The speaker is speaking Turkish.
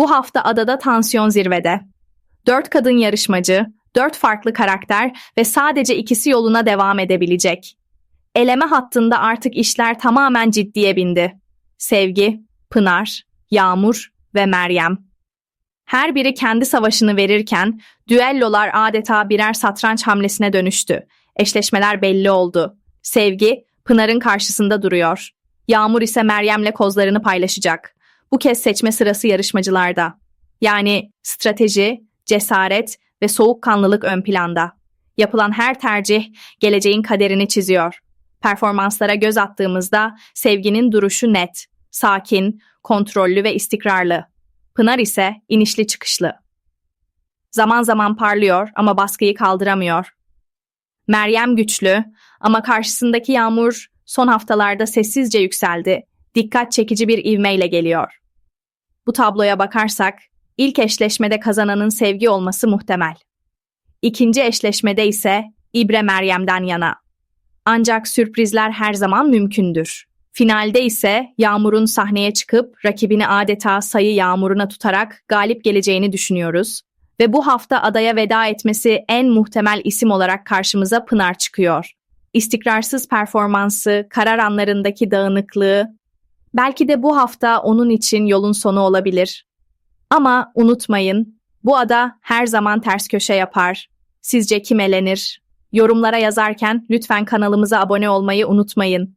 Bu hafta adada tansiyon zirvede. Dört kadın yarışmacı, dört farklı karakter ve sadece ikisi yoluna devam edebilecek. Eleme hattında artık işler tamamen ciddiye bindi. Sevgi, Pınar, Yağmur ve Meryem. Her biri kendi savaşını verirken düellolar adeta birer satranç hamlesine dönüştü. Eşleşmeler belli oldu. Sevgi, Pınar'ın karşısında duruyor. Yağmur ise Meryem'le kozlarını paylaşacak. Bu kez seçme sırası yarışmacılarda. Yani strateji, cesaret ve soğukkanlılık ön planda. Yapılan her tercih geleceğin kaderini çiziyor. Performanslara göz attığımızda sevginin duruşu net, sakin, kontrollü ve istikrarlı. Pınar ise inişli çıkışlı. Zaman zaman parlıyor ama baskıyı kaldıramıyor. Meryem güçlü ama karşısındaki Yağmur son haftalarda sessizce yükseldi. Dikkat çekici bir ivmeyle geliyor. Bu tabloya bakarsak ilk eşleşmede kazananın sevgi olması muhtemel. İkinci eşleşmede ise İbre Meryem'den yana. Ancak sürprizler her zaman mümkündür. Finalde ise Yağmur'un sahneye çıkıp rakibini adeta sayı yağmuruna tutarak galip geleceğini düşünüyoruz. Ve bu hafta adaya veda etmesi en muhtemel isim olarak karşımıza Pınar çıkıyor. İstikrarsız performansı, karar anlarındaki dağınıklığı, belki de bu hafta onun için yolun sonu olabilir. Ama unutmayın, bu ada her zaman ters köşe yapar. Sizce kim elenir? Yorumlara yazarken lütfen kanalımıza abone olmayı unutmayın.